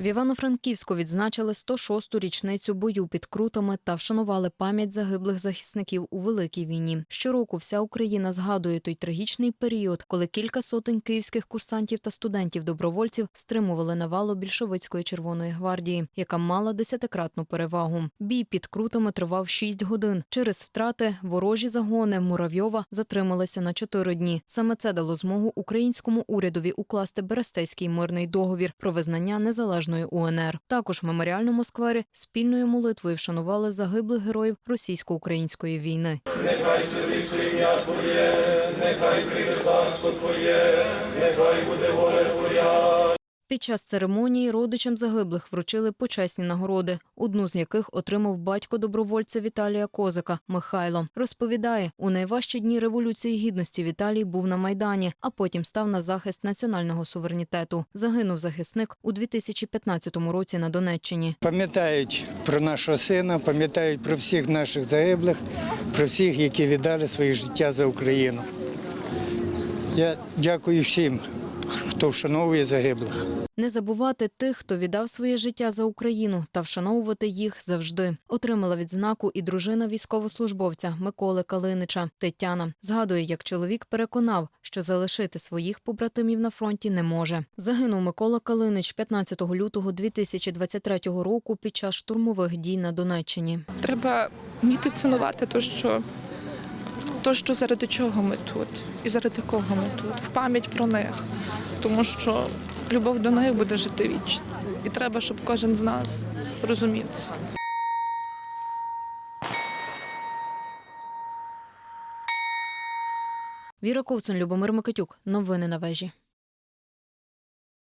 В Івано-Франківську відзначили 106-ту річницю бою під крутами та вшанували пам'ять загиблих захисників у великій війні. Щороку вся Україна згадує той трагічний період, коли кілька сотень київських курсантів та студентів-добровольців стримували навалу більшовицької червоної гвардії, яка мала десятикратну перевагу. Бій під крутами тривав 6 годин. Через втрати ворожі загони Муравйова затрималися на 4 дні. Саме це дало змогу українському урядові укласти Берестейський мирний договір про визнання незалежної УНР. Також в меморіальному сквері спільною молитвою вшанували загиблих героїв російсько-української війни. Нехай ім'я Твоє, нехай прийде царство Твоє, нехай буде воля Твоя. Під час церемонії родичам загиблих вручили почесні нагороди, одну з яких отримав батько добровольця Віталія Козика Михайло. Розповідає, у найважчі дні революції гідності Віталій був на майдані, а потім став на захист національного суверенітету. Загинув захисник у 2015 році на Донеччині. Пам'ятають про нашого сина, пам'ятають про всіх наших загиблих, про всіх, які віддали своє життя за Україну. Я дякую всім, хто вшановує загиблих. Не забувати тих, хто віддав своє життя за Україну, та вшановувати їх завжди. Отримала відзнаку і дружина військовослужбовця Миколи Калинича Тетяна. Згадує, як чоловік переконав, що залишити своїх побратимів на фронті не може. Загинув Микола Калинич 15 лютого 2023 року під час штурмових дій на Донеччині. Треба вміти цінувати те, що, то, що заради чого ми тут і заради кого ми тут, в пам'ять про них. Тому що любов до них буде жити вічно. І треба, щоб кожен з нас розумів це. Віра Ковцун, Любомир Микитюк. Новини на вежі.